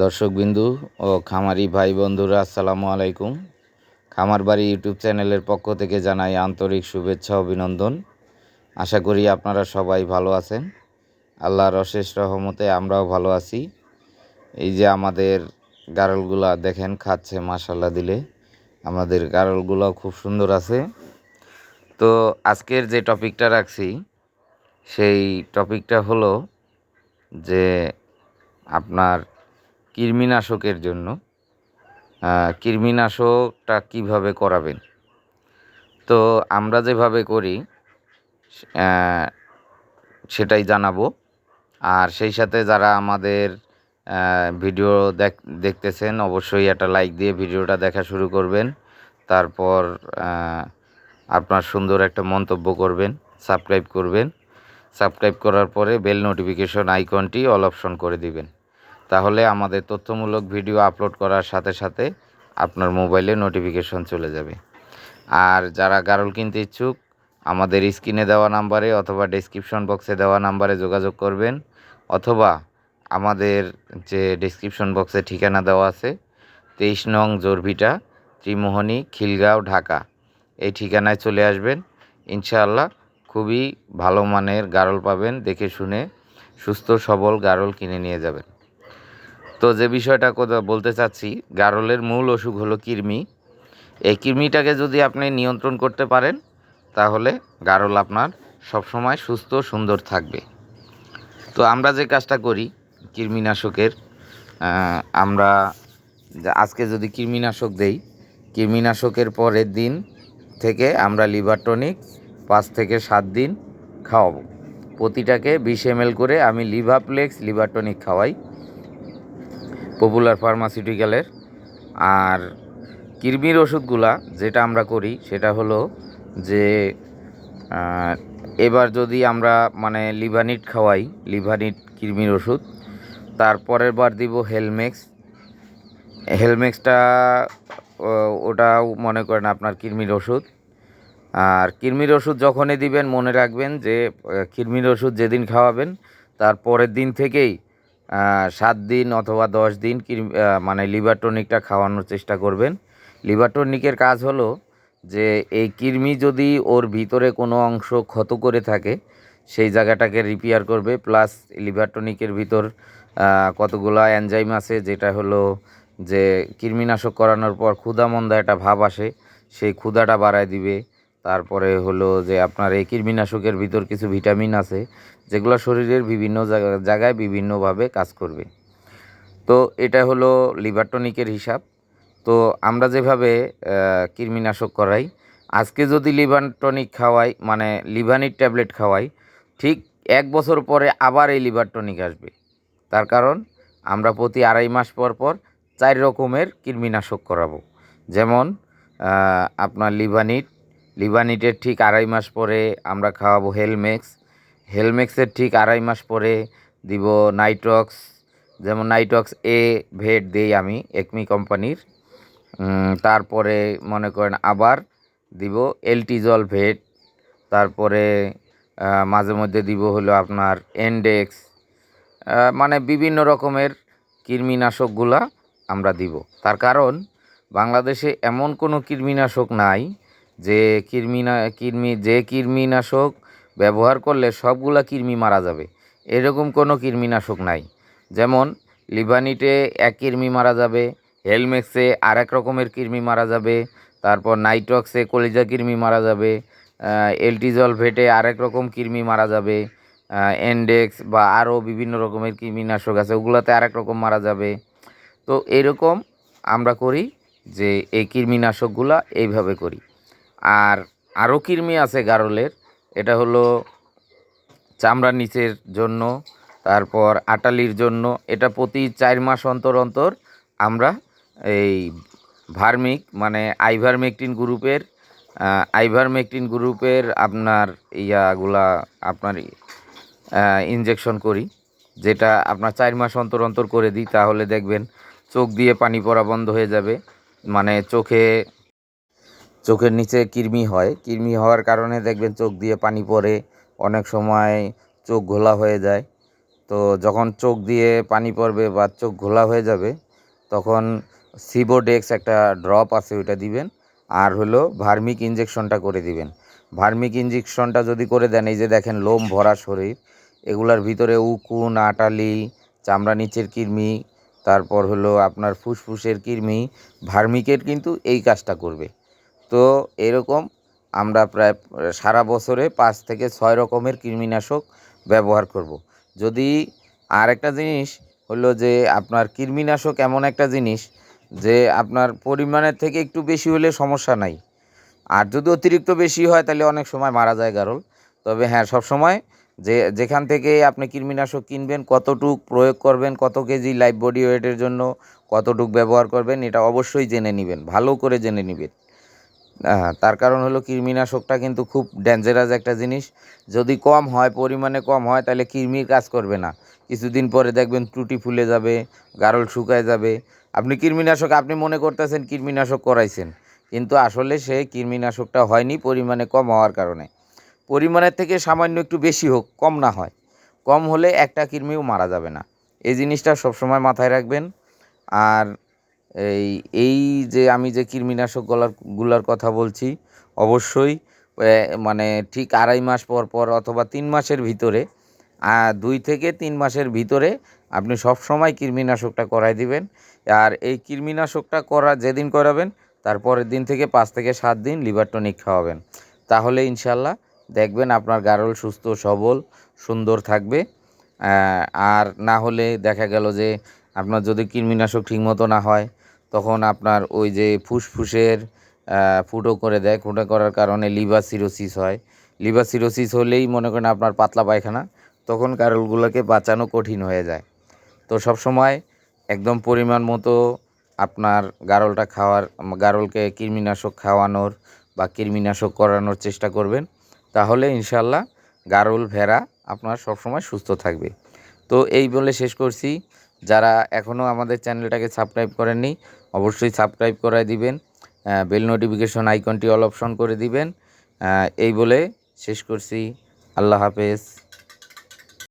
দর্শকবিন্দু ও খামারি ভাই বন্ধুরা, আসসালামু আলাইকুম। খামার বাড়ি ইউটিউব চ্যানেলের পক্ষ থেকে জানাই আন্তরিক শুভেচ্ছা, অভিনন্দন। আশা করি আপনারা সবাই ভালো আছেন। আল্লাহর অশেষ রহমতে আমরাও ভালো আছি। এই যে আমাদের গারলগুলা দেখেন, খাচ্ছে মাসাল্লাহ দিলে। আমাদের গারলগুলাও খুব সুন্দর আছে। তো আজকের যে টপিকটা রাখছি, সেই টপিকটা হলো যে আপনার কৃমিনাশকের জন্য। কৃমিনাশকটা কীভাবে করাবেন? তো আমরা যেভাবে করি সেটাই জানাব। আর সেই সাথে যারা আমাদের ভিডিও দেখ, দেখতেছেন, অবশ্যই একটা লাইক দিয়ে ভিডিওটা দেখা শুরু করবেন। তারপর আপনার সুন্দর একটা মন্তব্য করবেন, সাবস্ক্রাইব করবেন। সাবস্ক্রাইব করার পরে বেল নোটিফিকেশন আইকনটি অল অপশন করে দিবেন। তাহলে আমাদের তথ্যমূলক ভিডিও আপলোড করার সাথে সাথে আপনার মোবাইলে নোটিফিকেশন চলে যাবে। আর যারা গারল কিনতে ইচ্ছুক, আমাদের স্ক্রিনে দেওয়া নাম্বারে অথবা ডেসক্রিপশন বক্সে দেওয়া নাম্বারে যোগাযোগ করবেন, অথবা আমাদের যে ডেসক্রিপশন বক্সে ঠিকানা দেওয়া আছে, তেইশ নং জোরভিটা, ত্রিমোহনী, খিলগাঁও, ঢাকা। এই ঠিকানায় চলে আসবেন। ইনশাআল্লাহ খুবই ভালো মানের গারল পাবেন, দেখে শুনে সুস্থ সবল গারল কিনে নিয়ে যাবেন। তো যে বিষয়টা কথা বলতে চাচ্ছি, গারলের মূল অসুখ হলো কৃমি। এই কৃমিটাকে যদি আপনি নিয়ন্ত্রণ করতে পারেন, তাহলে গারল আপনার সবসময় সুস্থ, সুন্দর থাকবে। তো আমরা যে কাজটা করি কৃমিনাশকের আমরা আজকে যদি কৃমিনাশক দেই, কৃমিনাশকের পরের দিন থেকে আমরা লিভার টনিক পাঁচ থেকে সাত দিন খাওয়াবো। প্রতিটাকে বিশ এম করে আমি লিভাপ্লেক্স লিভার টনিক খাওয়াই। পপুলার ফার্মাসিউটিক্যালের আর কৃমির ওষুধগুলা যেটা আমরা করি, সেটা হলো যে এবার যদি আমরা মানে লিভানিট খাওয়াই, লিভানিট কৃমির ওষুধ, তারপরের বার দিব হেলমেক্স। হেলমেক্সটা ওটাও মনে করেন আপনার কৃমির ওষুধ। আর কৃমির ওষুধ যখনই দিবেন, মনে রাখবেন যে কৃমির ওষুধ যেদিন খাওয়াবেন, তার পরের দিন থেকেই সাত দিন অথবা দশ দিন মানে লিভার টনিকটা খাওয়ানোর চেষ্টা করবেন। লিভার টনিকের কাজ হলো যে, এই কৃমি যদি ওর ভিতরে কোনো অংশ ক্ষত করে থাকে, সেই জায়গাটাকে রিপেয়ার করবে, প্লাস লিভার টনিকের ভিতর কতগুলো অ্যানজাইম আছে, যেটা হলো যে, কৃমিনাশক করানোর পর ক্ষুধামন্দা একটা ভাব আসে, সেই ক্ষুধাটা বাড়ায় দিবে। তারপরে হলো যে আপনার এই কৃমিনাশকের ভিতর কিছু ভিটামিন আছে, যেগুলো শরীরের বিভিন্ন জায়গায় বিভিন্নভাবে কাজ করবে। তো এটা হলো লিভার টনিকের হিসাব। তো আমরা যেভাবে কৃমিনাশক করাই, আজকে যদি লিভার টনিক খাওয়াই মানে লিভানিক ট্যাবলেট খাওয়াই, ঠিক এক বছর পরে আবার এই লিভার টনিক আসবে। তার কারণ, আমরা প্রতি আড়াই মাস পর পর চার রকমের কৃমিনাশক করাবো। যেমন আপনার লিভানিট লিভানিটের ঠিক আড়াই মাস পরে আমরা খাওয়াবো হেলমেক্স। হেলমেক্সের ঠিক আড়াই মাস পরে দিব নাইট্রক্স। যেমন নাইটক্স এ ভেট দিই আমি, একমি কোম্পানির। তারপরে মনে করেন আবার দিব এলটিজল ভেট। তারপরে মাঝে মধ্যে দিব হলো আপনার এন্ডেক্স। মানে বিভিন্ন রকমের কৃমিনাশকগুলা আমরা দিব। তার কারণ, বাংলাদেশে এমন কোনো কৃমিনাশক নাই যে কৃমিনা, কৃমি, যে কৃমিনাশক ব্যবহার করলে সবগুলা কৃমি মারা যাবে। এরকম কোনো কৃমিনাশক নাই। যেমন, লিভানিটে এক কৃমি মারা যাবে, হেলমেক্সে আর এক রকমের কৃমি মারা যাবে, তারপর নাইট্রক্সে কলিজা কৃমি মারা যাবে এলটিজল ভেটে আরেক রকম কৃমি মারা যাবে এন্ডেক্স বা আরও বিভিন্ন রকমের কৃমিনাশক আছে, ওগুলোতে আরেক রকম মারা যাবে। তো এরকম আমরা করি যে এই কৃমিনাশকগুলা এইভাবে করি। আর আরও কৃমি আছে গারলের। এটা হলো চামড়ার নিচের জন্য, তারপর আটালির জন্য। এটা প্রতি চার মাস অন্তর অন্তর আমরা এই ভার্মিক মানে আইভারমেকটিন গ্রুপের আইভারমেকটিন গ্রুপের আপনার ইয়াগুলা আপনার ইনজেকশন করি। যেটা আপনার চার মাস অন্তর অন্তর করে দিই, তাহলে দেখবেন চোখ দিয়ে পানি পড়া বন্ধ হয়ে যাবে। মানে চোখে চোখের নিচে কৃমি হয়। কৃমি হওয়ার কারণে দেখবেন চোখ দিয়ে পানি পড়ে, অনেক সময় চোখ ঘোলা হয়ে যায়। তো যখন চোখ দিয়ে পানি পড়বে বা চোখ ঘোলা হয়ে যাবে, তখন সিবোডেক্স একটা ড্রপ আছে ওইটা দিবেন। আর হলো ভার্মিক ইঞ্জেকশনটা করে দিবেন। ভার্মিক ইঞ্জেকশনটা যদি করে দেন, এই যে দেখেন লোম ভরা শরীর, এগুলার ভিতরে উকুন, আটালি, চামড়া নিচের কৃমি, তারপর হলো আপনার ফুসফুসের কৃমি, ভার্মিকের কিন্তু এই কাজটা করবে। তো এরকম আমরা প্রায় সারা বছরে পাঁচ থেকে ছয় রকমের কৃমিনাশক ব্যবহার করব। যদি আর একটা জিনিস হলো যে আপনার কৃমিনাশক এমন একটা জিনিস যে আপনার পরিমাণের থেকে একটু বেশি হলে সমস্যা নাই। আর যদি অতিরিক্ত বেশি হয় তাহলে অনেক সময় মারা যায় গারল। তবে হ্যাঁ সব সময় যে, যেখান থেকে আপনি কৃমিনাশক কিনবেন, কতটুক প্রয়োগ করবেন, কত কেজি লাইফ বডি ওয়েটের জন্য কতটুক ব্যবহার করবেন, এটা অবশ্যই জেনে নেবেন, ভালো করে জেনে নেবেন। তার কারণ হলো কৃমিনাশকটা কিন্তু খুব ডেঞ্জারাস একটা জিনিস। যদি কম হয়, পরিমাণে কম হয়, তাহলে কৃমির কাজ করবে না। কিছুদিন পরে দেখবেন ত্রুটি ফুলে যাবে, গারল শুকায় যাবে। আপনি কৃমিনাশক, আপনি মনে করতেছেন কৃমিনাশক করাইছেন, কিন্তু আসলে সে কৃমিনাশকটা হয়নি, পরিমাণে কম হওয়ার কারণে। পরিমাণের থেকে সামান্য একটু বেশি হোক, কম না হয়। কম হলে একটা কৃমিও মারা যাবে না। এই জিনিসটা সবসময় মাথায় রাখবেন। আর এই এই যে আমি যে কৃমিনাশক গলার, গুলার কথা বলছি, অবশ্যই মানে ঠিক আড়াই মাস পর পর অথবা তিন মাসের ভিতরে দুই থেকে তিন মাসের ভিতরে আপনি সব সময় কৃমিনাশকটা করাই দিবেন। আর এই কৃমিনাশকটা করা যেদিন করাবেন তারপরের দিন থেকে পাঁচ থেকে সাত দিন লিভার টনিক খাওয়াবেন। তাহলে ইনশাল্লাহ দেখবেন আপনার গারল সুস্থ, সবল, সুন্দর থাকবে। আর না হলে দেখা গেল যে আপনার যদি কৃমিনাশক ঠিকমতো না হয় তখন আপনার ওই যে ফুসফুসের ফুটো করে দেয়। ফুটো করার কারণে লিভার সিরোসিস হয়। লিভার সিরোসিস হলেই মনে করেন আপনার পাতলা পায়খানা, তখন গারলগুলোকে বাঁচানো কঠিন হয়ে যায়। তো সব সময় একদম পরিমাণ মতো আপনার গারলটা খাওয়ার, গারলকে কৃমিনাশক খাওয়ানোর বা কৃমিনাশক করানোর চেষ্টা করবেন। তাহলে ইনশাল্লাহ গারল ভেড়া আপনার সবসময় সুস্থ থাকবে। তো এই বলে শেষ করছি। যারা এখনও আমাদের চ্যানেলটাকে সাবস্ক্রাইব করেননি অবশ্যই সাবস্ক্রাইব করায় দিবেন বেল নোটিফিকেশন আইকনটি অল অপশন করে দিবেন এই বলে শেষ করছি। আল্লাহ হাফেজ।